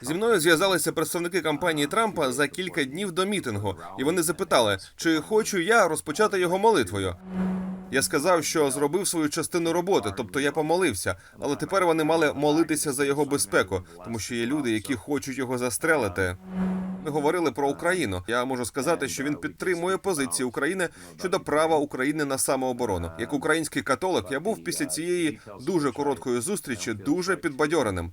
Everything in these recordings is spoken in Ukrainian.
Зі мною зв'язалися представники кампанії Трампа за кілька днів до мітингу, і вони запитали, чи хочу я розпочати його молитвою. Я сказав, що зробив свою частину роботи, тобто я помолився, але тепер вони мали молитися за його безпеку, тому що є люди, які хочуть його застрелити. Ми говорили про Україну. Я можу сказати, що він підтримує позиції України щодо права України на самооборону. Як український католик, я був після цієї дуже короткої зустрічі дуже підбадьореним.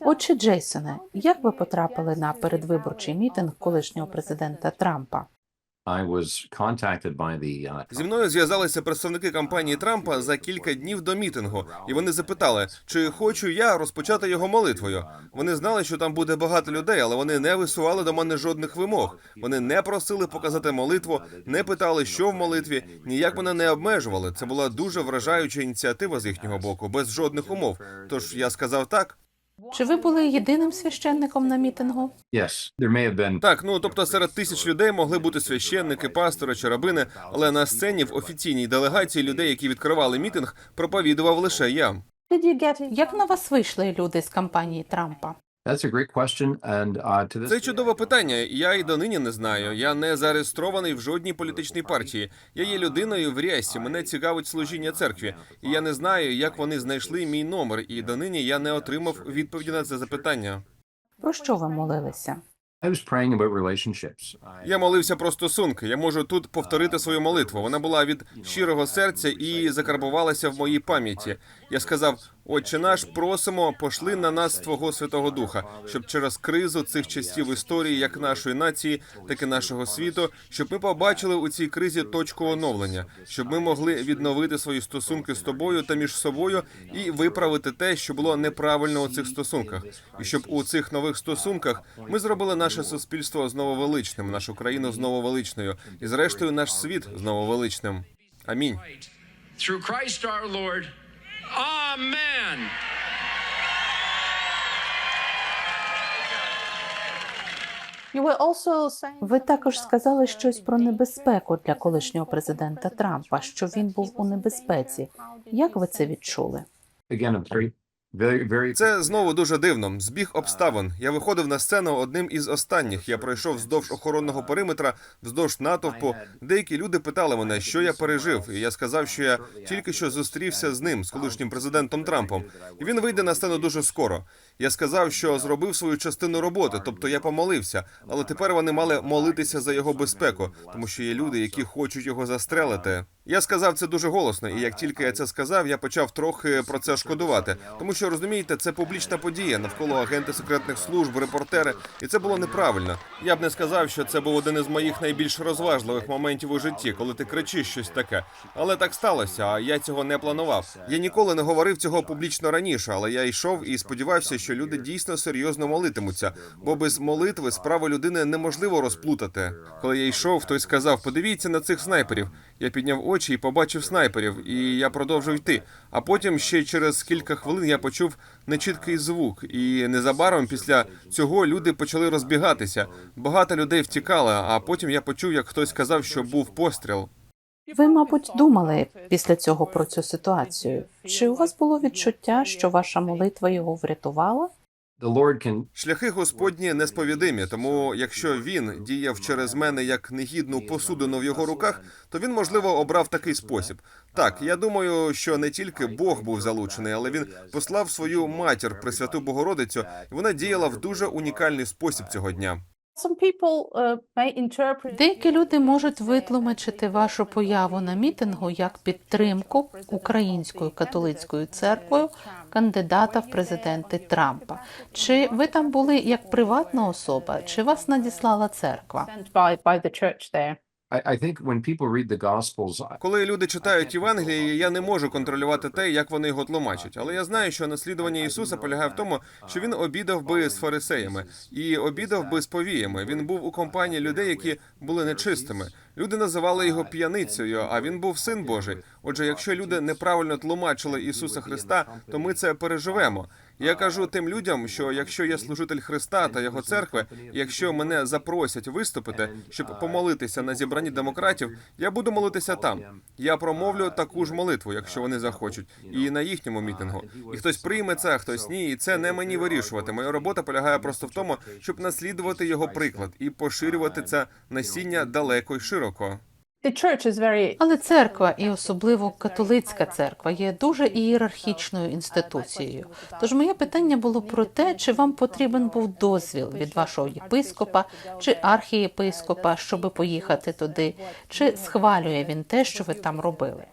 Отже, Джейсоне, як ви потрапили на передвиборчий мітинг колишнього президента Трампа? Uh, Зі мною зв'язалися представники кампанії Трампа за кілька днів до мітингу, і вони запитали, чи хочу я розпочати його молитвою. Вони знали, що там буде багато людей, але вони не висували до мене жодних вимог. Вони не просили показати молитву, не питали, що в молитві, ніяк мене не обмежували. Це була дуже вражаюча ініціатива з їхнього боку, без жодних умов. Тож я сказав так. Чи ви були єдиним священником на мітингу? yes, there may have been Так, ну тобто серед тисяч людей могли бути священники, пастори чи рабини, але на сцені в офіційній делегації людей, які відкривали мітинг, проповідував лише я. Як на вас вийшли люди з кампанії Трампа? That's a great question, and uh, to this Це чудове питання. Я і донині не знаю. Я не зареєстрований в жодній політичній партії. Я є людиною в рясі. Мене цікавить служіння церкві. І я не знаю, як вони знайшли мій номер. І донині я не отримав відповіді на це запитання. Про що ви молилися? I was praying about relationships. Я молився про стосунки. Я можу тут повторити свою молитву. Вона була від щирого серця і закарбувалася в моїй пам'яті. Я сказав: Отче наш, просимо, пошли на нас Твого Святого Духа, щоб через кризу цих часів історії, як нашої нації, так і нашого світу, щоб ми побачили у цій кризі точку оновлення, щоб ми могли відновити свої стосунки з тобою та між собою і виправити те, що було неправильно у цих стосунках, і щоб у цих нових стосунках ми зробили наше суспільство знову величним, нашу країну знову величною, і зрештою наш світ знову величним. Амінь. Amen. Ви також сказали щось про небезпеку для колишнього президента Трампа, що він був у небезпеці. Як ви це відчули? Again, very. Це знову дуже дивно. Збіг обставин. Я виходив на сцену одним із останніх. Я пройшов вздовж охоронного периметра, вздовж натовпу. Деякі люди питали мене, що я пережив, і я сказав, що я тільки що зустрівся з ним, з колишнім президентом Трампом. І він вийде на сцену дуже скоро. Я сказав, що зробив свою частину роботи, тобто я помолився, але тепер вони мали молитися за його безпеку, тому що є люди, які хочуть його застрелити. Я сказав це дуже голосно, і як тільки я це сказав, я почав трохи про це шкодувати. Тому що розумієте, це публічна подія навколо агенти секретних служб, репортери, і це було неправильно. Я б не сказав, що це був один із моїх найбільш розважливих моментів у житті, коли ти кричиш щось таке. Але так сталося, а я цього не планував. Я ніколи не говорив цього публічно раніше, але я йшов і сподівався, що люди дійсно серйозно молитимуться, бо без молитви справи людини неможливо розплутати. Коли я йшов, хтось сказав: подивіться на цих снайперів. Я підняв очі і побачив снайперів, і я продовжив йти. А потім ще через кілька хвилин я почув нечіткий звук, і незабаром після цього люди почали розбігатися. Багато людей втікали, а потім я почув, як хтось сказав, що був постріл. Ви, мабуть, думали після цього про цю ситуацію. Чи у вас було відчуття, що ваша молитва його врятувала? Шляхи Господні несповідимі, тому якщо він діяв через мене як негідну посудину в його руках, то він можливо обрав такий спосіб. Так, я думаю, що не тільки Бог був залучений, але він послав свою матір Пресвяту Богородицю, і вона діяла в дуже унікальний спосіб цього дня. Деякі люди можуть витлумачити вашу появу на мітингу як підтримку українською католицькою церквою кандидата в президенти Трампа. Чи ви там були як приватна особа, чи вас надіслала церква? Коли люди читають Євангеліє, я не можу контролювати те, як вони його тлумачать. Але я знаю, що наслідування Ісуса полягає в тому, що він обідав би з фарисеями і обідав би з повіями. Він був у компанії людей, які були нечистими. Люди називали його п'яницею, а він був син Божий. Отже, якщо люди неправильно тлумачили Ісуса Христа, то ми це переживемо. Я кажу тим людям, що якщо я служитель Христа та його церкви, якщо мене запросять виступити, щоб помолитися на зібранні демократів, я буду молитися там. Я промовлю таку ж молитву, якщо вони захочуть, і на їхньому мітингу. І хтось прийме це, а хтось ні. І це не мені вирішувати. Моя робота полягає просто в тому, щоб наслідувати його приклад і поширювати це насіння далеко й широко. The church is very Але церква, і особливо католицька церква, є дуже ієрархічною інституцією. Тож моє питання було про те, чи вам потрібен був дозвіл від вашого єпископа чи архієпископа, щоб поїхати туди, чи схвалює він те, що ви там робили?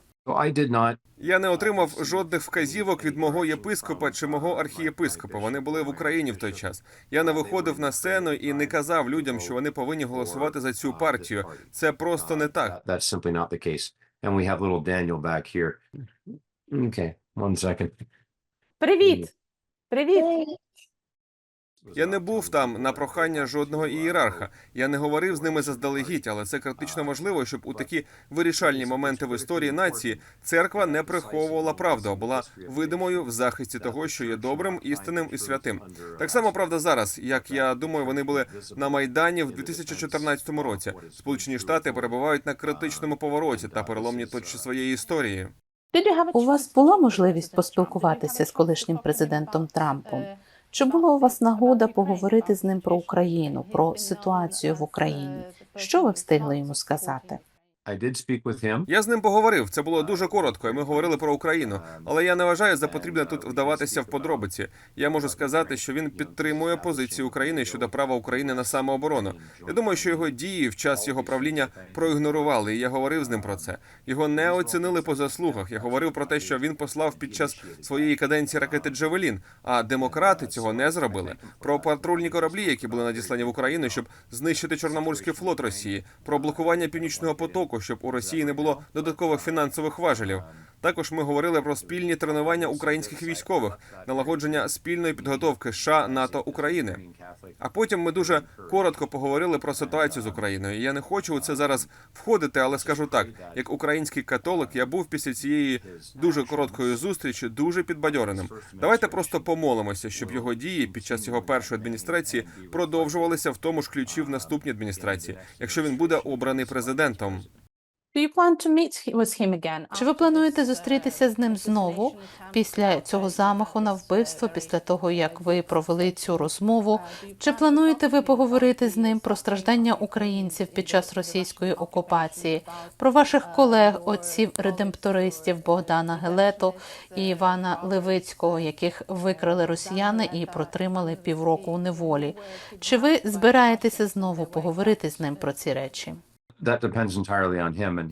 Я не отримав жодних вказівок від мого єпископа чи мого архієпископа. Вони були в Україні в той час. Я не виходив на сцену і не казав людям, що вони повинні голосувати за цю партію. Це просто не так. That's simply not the case. And we have little Daniel back here. Okay, one second. Привіт! Привіт! Я не був там на прохання жодного ієрарха. Я не говорив з ними заздалегідь, але це критично важливо, щоб у такі вирішальні моменти в історії нації церква не приховувала правду, а була видимою в захисті того, що є добрим, істинним і святим. Так само правда зараз, як я думаю, вони були на майдані в 2014 році. Сполучені Штати перебувають на критичному повороті та переломній точці своєї історії. У вас була можливість поспілкуватися з колишнім президентом Трампом? Чи була у вас нагода поговорити з ним про Україну, про ситуацію в Україні? Що ви встигли йому сказати? Я з ним поговорив. Це було дуже коротко, і ми говорили про Україну. Але я не вважаю за потрібне тут вдаватися в подробиці. Я можу сказати, що він підтримує позицію України щодо права України на самооборону. Я думаю, що його дії в час його правління проігнорували. І я говорив з ним про це. Його не оцінили по заслугах. Я говорив про те, що він послав під час своєї каденції ракети Джавелін. А демократи цього не зробили. Про патрульні кораблі, які були надіслані в Україну, щоб знищити Чорноморський флот Росії, про блокування північного потоку, щоб у Росії не було додаткових фінансових важелів. Також ми говорили про спільні тренування українських військових, налагодження спільної підготовки США, НАТО, України. А потім ми дуже коротко поговорили про ситуацію з Україною. Я не хочу у це зараз входити, але скажу так: як український католик, я був після цієї дуже короткої зустрічі дуже підбадьореним. Давайте просто помолимося, щоб його дії під час його першої адміністрації продовжувалися в тому ж ключі в наступній адміністрації, якщо він буде обраний президентом. Do you plan to meet with him again? Чи ви плануєте зустрітися з ним знову після цього замаху на вбивство, після того як ви провели цю розмову? Чи плануєте ви поговорити з ним про страждання українців під час російської окупації, про ваших колег, отців редемптористів Богдана Гелету і Івана Левицького, яких викрили росіяни і протримали півроку у неволі? Чи ви збираєтеся знову поговорити з ним про ці речі?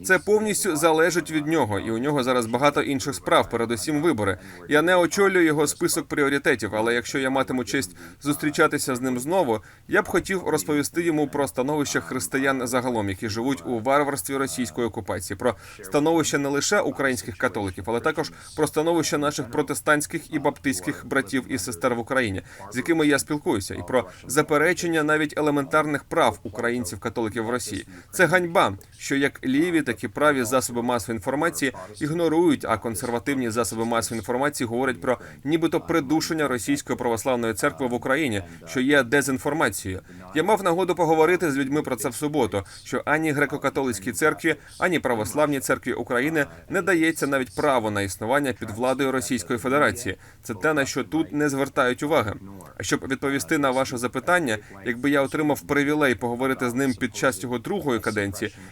Це повністю залежить від нього, і у нього зараз багато інших справ, передусім вибори. Я не очолюю його список пріоритетів, але якщо я матиму честь зустрічатися з ним знову, я б хотів розповісти йому про становище християн загалом, які живуть у варварстві російської окупації, про становище не лише українських католиків, але також про становище наших протестантських і баптистських братів і сестер в Україні, з якими я спілкуюся, і про заперечення навіть елементарних прав українців католиків в Росії. Це ганьба, що як ліві, так і праві засоби масової інформації ігнорують, а консервативні засоби масової інформації говорять про нібито придушення російської православної церкви в Україні, що є дезінформацією. Я мав нагоду поговорити з людьми про це в суботу. Що ані греко-католицькій церкві, ані православній церкві України не дається навіть право на існування під владою Російської Федерації. Це те на що тут не звертають уваги. А щоб відповісти на ваше запитання, якби я отримав привілей поговорити з ним під час його другої каденції,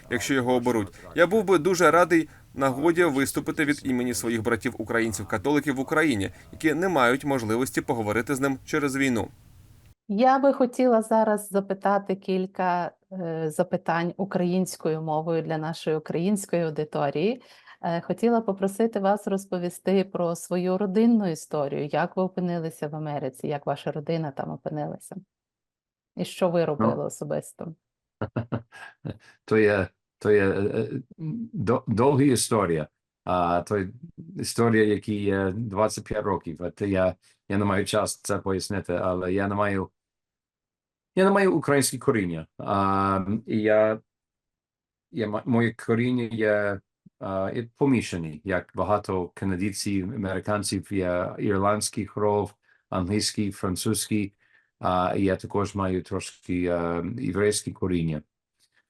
якщо його оберуть, я був би дуже радий нагоді виступити від імені своїх братів українців католиків в Україні, які не мають можливості поговорити з ним через війну. Я би хотіла зараз запитати кілька е, запитань українською мовою для нашої української аудиторії. Е, Хотіла попросити вас розповісти про свою родинну історію, як ви опинилися в Америці, як ваша родина там опинилася, і що ви робили особисто. То є, то є до- довга історія. А то історія, які є 25 років. То я, я не маю час це пояснити, але я не маю. Я не маю українське коріння. А, і я, мо- моє коріння є а, помішані, як багато канадійців, американців, є ірландський кров, англійський, французький, а я також маю трошки а, єврейське коріння.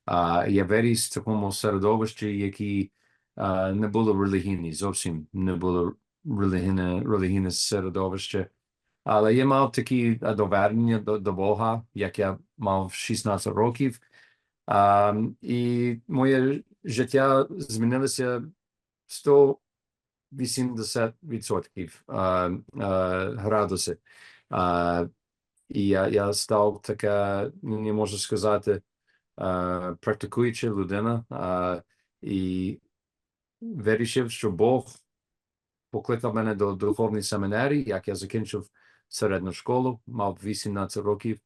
А я виріс в такому середовищі, які не було релігійні, зовсім не було релігійне, релігійне середовище. Але я мав такі довернення до, до Бога, як я мав 16 років. А, і моє життя змінилося 180% а, а, градусів. І я, я став така, не можу сказати, а, практикуюча людина. А, і вирішив, що Бог покликав мене до духовної семінарії, як я закінчив середню школу, мав 18 років.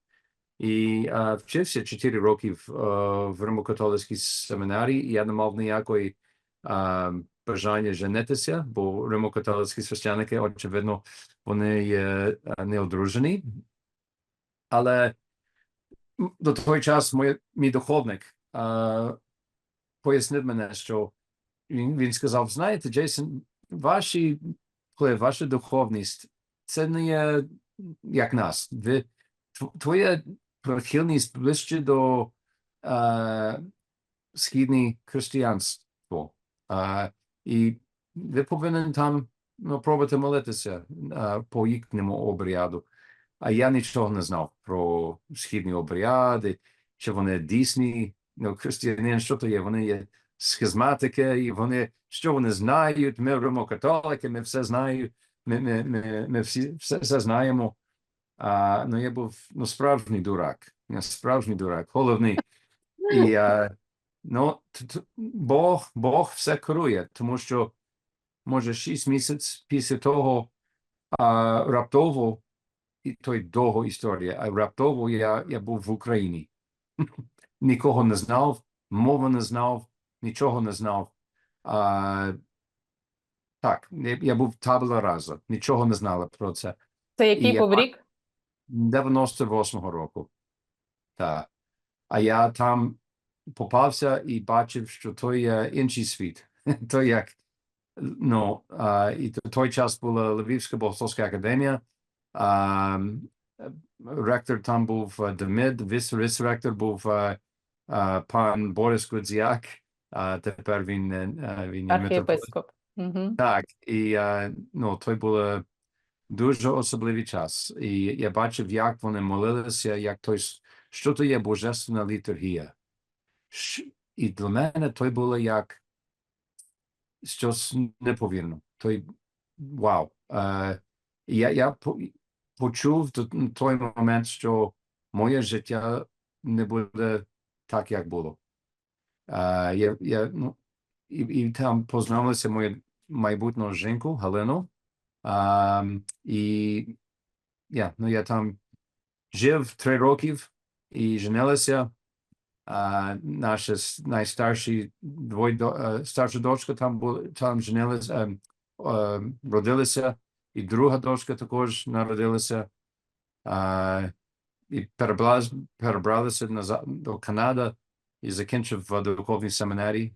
І а, вчився 4 роки в, е, в Римокатолицькій семінарії, я не мав ніякої а, бажання женитися, бо римокатолицькі священники, очевидно, вони є е, неодружені. Але до той час моє, мій духовник а, пояснив мене, що він, він сказав: знаєте, Джейсон, ваші вплив, ваша духовність, це не є як нас. Ви, тв- твоя прихильність ближче до е, східне християнство. Е, і ви повинен там ну, пробувати молитися е, по їхньому обряду. А я нічого не знав про східні обряди, чи вони дійсні, ну, християнин, що то є, вони є схизматики, і вони, що вони знають, ми римокатолики, ми все знаємо, ми, ми, ми, ми всі все, все знаємо. А, ну, я був ну, справжній дурак. Я справжній дурак, головний. І а, ну, Бог, Бог все керує, тому що може шість місяців після того а, раптово, і той довго історія, а раптово я, я був в Україні. Нікого не знав, мови не знав, нічого не знав. А, так, я, був табла разу, нічого не знала про це. Це який був рік? 98-го року. Так. А я там попався і бачив, що то є інший світ. То як, ну, а, і в той час була Львівська богословська академія. Ректор там був Демид, віс, віс-ректор був пан Борис Гудзяк, а тепер він, він. Архієпископ. Так, і ну, той був дуже особливий час. І я бачив, як вони молилися, як той, що то є божественна літургія. І для мене той було як щось неповірно. Той вау. Я, я почув в той момент, що моє життя не буде так, як було. Е, я, я, ну, і, і там познайомилася моя майбутню жінку Галину. Um, і я, ну, я там жив три років і женилися. А, наша найстарші двоє е, старша дочка там була, там женилася, ем, родилася, і друга дочка також народилася. А, і перебралися, перебралися назад до Канади і закінчив в духовній семінарії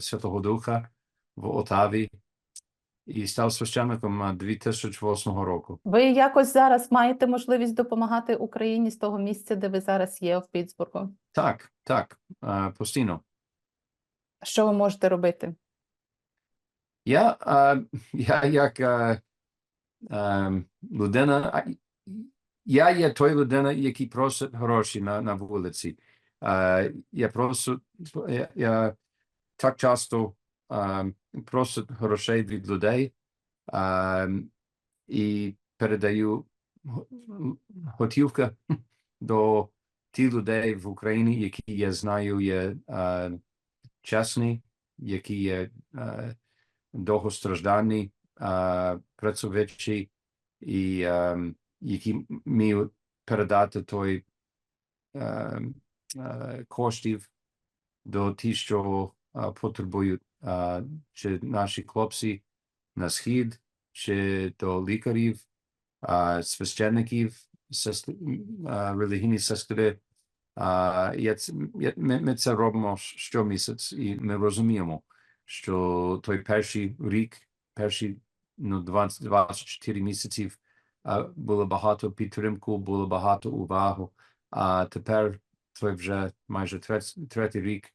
Святого Духа в Отаві і став священником 2008 року. Ви якось зараз маєте можливість допомагати Україні з того місця, де ви зараз є в Пітсбургу? Так, так, постійно. Що ви можете робити? Я, я як а, людина, я є той людина, який просить гроші на, на вулиці. А, я просто, я, я так часто а, просить грошей від людей а, і передаю готівка до тих людей в Україні, які я знаю є а, чесні, які є а, довгостраждані, а, працьовиті, і які вміють передати той а, а, коштів до тих, що потребують, чи наші хлопці на схід, чи до лікарів, священників, сестри, релігійні сестри, ми це робимо щомісяць, і ми розуміємо, що той перший рік, перші ну, 20, 24 місяців а, було багато підтримку, було багато уваги, а тепер той вже майже треть, третій рік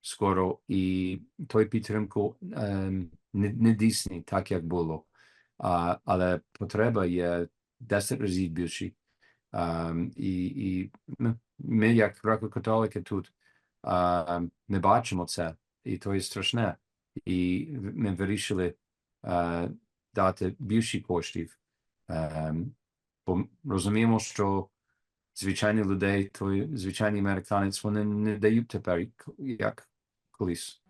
скоро, і той підтримку ем, не, не дійсний, так як було. А, але потреба є 10 разів більші. Um, і, і ми, ми, як греко-католики тут, а, ми бачимо це, і то є страшне. І ми вирішили дати більше коштів. Ем, бо розуміємо, що звичайні людей, той звичайний американець, вони не дають тепер як колись.